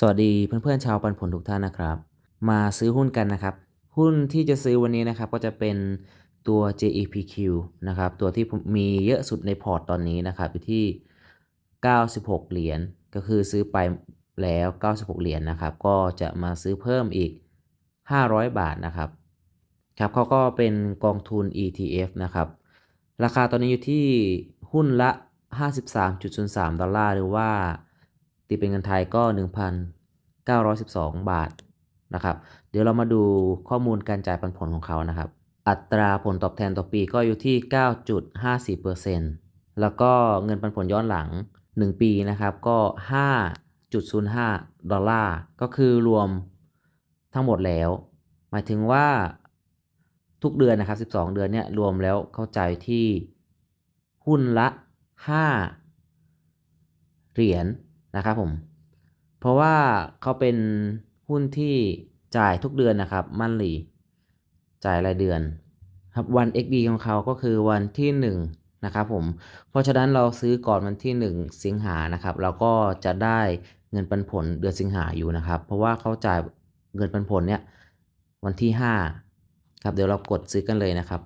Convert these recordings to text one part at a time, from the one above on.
สวัสดีเพื่อนๆชาวปันผลทุกท่านนะครับ มาซื้อหุ้นกันนะครับ หุ้นที่จะซื้อวันนี้นะครับก็จะเป็นตัว JEPQ นะครับ ตัวที่มมีเยอะสุดในพอร์ตตอนนี้นะครับอยู่ที่ 96 เหรียญก็คือซื้อไปแล้ว 96 เหรียญนะครับ ก็จะมาซื้อเพิ่มอีก 500 บาทนะครับครับเขาก็เป็นกองทุน ETF นะครับ ราคาตอนนี้อยู่ที่หุ้นละ 53.03 ดอลลาร์หรือว่า ตีเป็นเงินไทยก็ 1,912 บาทนะครับ เดี๋ยวเรามาดูข้อมูลการจ่ายปันผลของเขานะครับ อัตราผลตอบแทนต่อปีก็อยู่ที่ 9.54%แล้วก็เงินปันผลย้อนหลัง 1 ปีนะครับก็ 5.05 ดอลลาร์ ก็คือรวมทั้งหมดแล้ว หมายถึงว่าทุกเดือนนะครับ 12 เดือนเนี่ยรวมแล้วเข้าใจที่หุ้นละ 5 เหรียญ นะครับผม เพราะว่าเขาเป็นหุ้นที่จ่ายทุกเดือนนะครับ มั่นหลีจ่ายรายเดือนครับวัน XD ของเขาก็คือวันที่ 1 นะครับผม เพราะฉะนั้นเราซื้อก่อนวันที่ 1 สิงหานะครับ เราก็จะได้เงินปันผลเดือนสิงหาอยู่นะครับ เพราะว่าเขาจ่ายเงินปันผลเนี่ยวันที่5ครับเดี๋ยวเรากดซื้อกันเลยนะครับ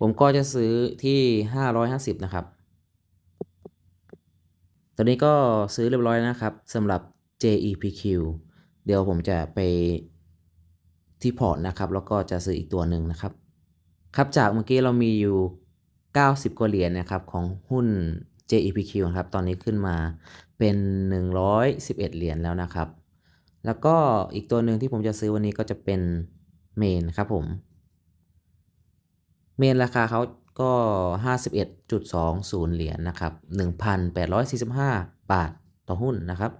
ผมก็จะซื้อที่ 550 นะครับ ตอนนี้ก็ซื้อเรียบร้อยนะครับสำหรับ JEPQ เดี๋ยวผมจะไปที่พอร์ตนะครับ แล้วก็จะซื้ออีกตัวหนึ่งนะครับ ครับจากเมื่อกี้เรามีอยู่ 90 กว่าเหรียญนะครับของหุ้น JEPQ นะครับ ตอนนี้ขึ้นมาเป็น 111 เหรียญแล้วนะครับ แล้วก็อีกตัวหนึ่งที่ผมจะซื้อวันนี้ก็จะเป็นเมนครับผม เมนราคาเขาก็ 51.20 เหรียญนะครับ 1,845 บาทต่อหุ้นนะครับ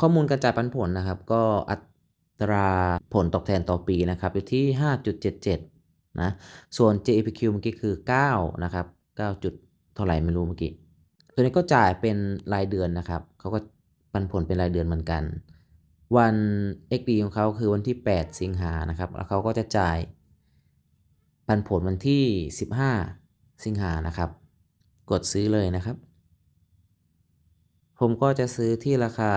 ข้อมูลการจ่ายปันผลนะครับ ก็อัตราผลตอบแทนต่อปีนะครับ อยู่ที่ 5.77 นะ ส่วน JEPQ เมื่อกี้คือ 9 นะครับ 9 จุดเท่าไหร่ไม่รู้เมื่อกี้ ตัวนี้ก็จ่ายเป็นรายเดือนนะครับ เขาก็ปันผลเป็นรายเดือนเหมือนกัน วัน XD ของเขาคือวันที่ 8 สิงหานะครับ แล้วเขาก็จะจ่ายปันผลวันที่ 15 สิงหานะครับ กดซื้อเลยนะครับ ผมก็จะซื้อที่ราคา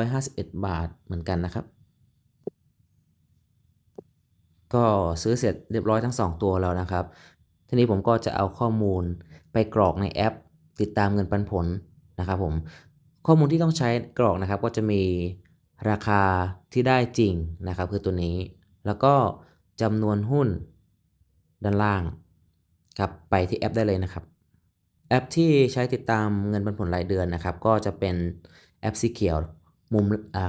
551 บาทเหมือนกันนะครับ ก็ซื้อเสร็จเรียบร้อยทั้ง 2 ตัวแล้วนะครับ ทีนี้ผมก็จะเอาข้อมูลไปกรอกในแอป ติดตามเงินปันผลนะครับผม ข้อมูลที่ต้องใช้กรอกนะครับก็จะมี ราคาที่ได้จริงนะครับคือตัวนี้ แล้วก็จำนวนหุ้นด้านล่างครับไปที่แอปได้เลยนะครับ แอปที่ใช้ติดตามเงินปันผลรายเดือนนะครับ ก็จะเป็นแอปสีเขียวมุม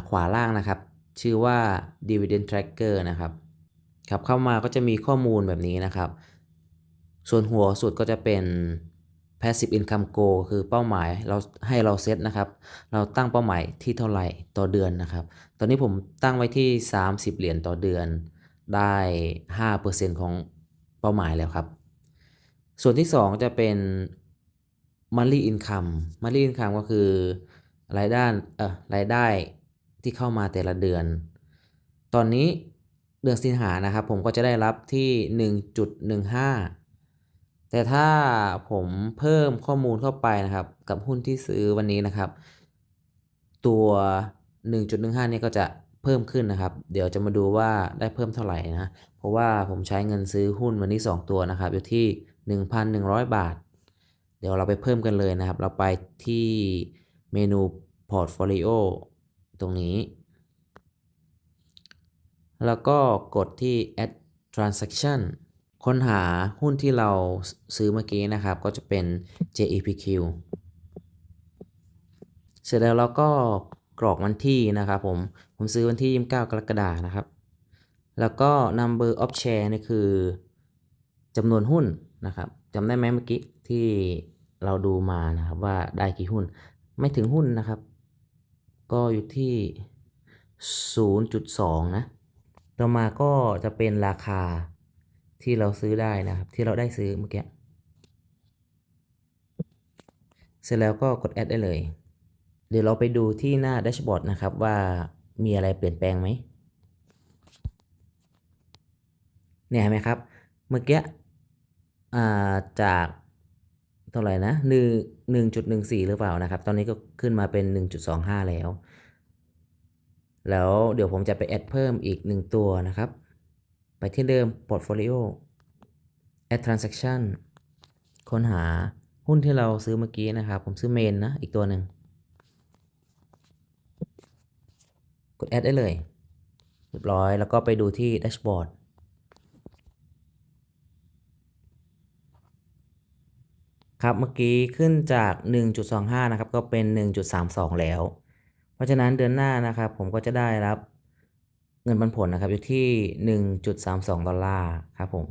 ขวาล่างนะครับ ชื่อว่า Dividend Tracker นะครับครับเข้ามาก็จะมีข้อมูลแบบนี้นะครับ ส่วนหัวสุดก็จะเป็น passive income goal คือเป้าหมายเราให้เราเซตนะครับ เราตั้งเป้าหมายที่เท่าไหร่ต่อเดือนนะครับ ตอนนี้ผมตั้งไว้ที่ 30 เหรียญต่อเดือน ได้ 5%ของเป้าหมายแล้วครับ ส่วนที่ 2 จะเป็น monthly income monthly income ก็คือรายได้เอ่อรายได้ที่เข้ามาแต่ละเดือน ตอนนี้เดือนสิงหานะครับ ผมก็จะได้รับที่ 1.15 แต่ถ้าผมเพิ่มข้อมูลเข้าไปนะครับ กับหุ้นที่ซื้อวันนี้นะครับ ตัว 1.15นี่ก็จะเพิ่มขึ้นนะครับ เดี๋ยวจะมาดูว่าได้เพิ่มเท่าไหร่นะ เพราะว่าผมใช้เงินซื้อหุ้นวันนี้ 2 ตัวนะครับ อยู่ที่ 1,100 บาท เดี๋ยวเราไปเพิ่มกันเลยนะครับ เราไปที่เมนู Portfolio ตรงนี้ แล้วก็กดที่ add transaction ค้นหาหุ้นที่เราซื้อเมื่อกี้นะครับ ก็จะเป็น JEPQ เสร็จแล้วเราก็กรอกวันที่นะครับผม ผมซื้อวันที่ 29 กรกฎานะครับ แล้วก็ number of share นี่คือจำนวนหุ้นนะครับจำได้ไหมเมื่อกี้ที่เราดูมานะครับว่าได้กี่หุ้น ไม่ถึงหุ้นนะครับ ก็อยู่ที่ 0.2 นะ ต่อมาก็จะเป็นราคา ที่เราซื้อได้นะครับ ที่เราได้ซื้อเมื่อกี้ เสร็จแล้วก็กดแอดได้เลย เดี๋ยวเราไปดูที่หน้าแดชบอร์ดนะครับว่ามีอะไรเปลี่ยนแปลงไหม เนี่ยเห็นไหมครับ เมื่อกี้าจากเท่าไหร่นะหนึ่งหนึ่งจุดหนึ่งสี่หรือเปล่านะครับ ตอนนี้ก็ขึ้นมาเป็นหนึ่งจุดสองห้าแล้ว แล้วเดี๋ยวผมจะไปแอดเพิ่มอีกหนึ่งตัวนะครับ ไปที่เดิม portfolio add transaction ค้นหาหุ้นที่เราซื้อเมื่อกี้นะครับ ผมซื้อเมนนะ อีกตัวหนึ่ง กดแอดได้เลย เรียบร้อย แล้วก็ไปดูที่แดชบอร์ดครับ เมื่อกี้ขึ้นจาก 1.25 นะครับ ก็เป็น 1.32 แล้ว เพราะฉะนั้นเดือนหน้านะครับ ผมก็จะได้รับ เงินปันผลนะครับอยู่ที่ 1.32 ดอลลาร์ครับผม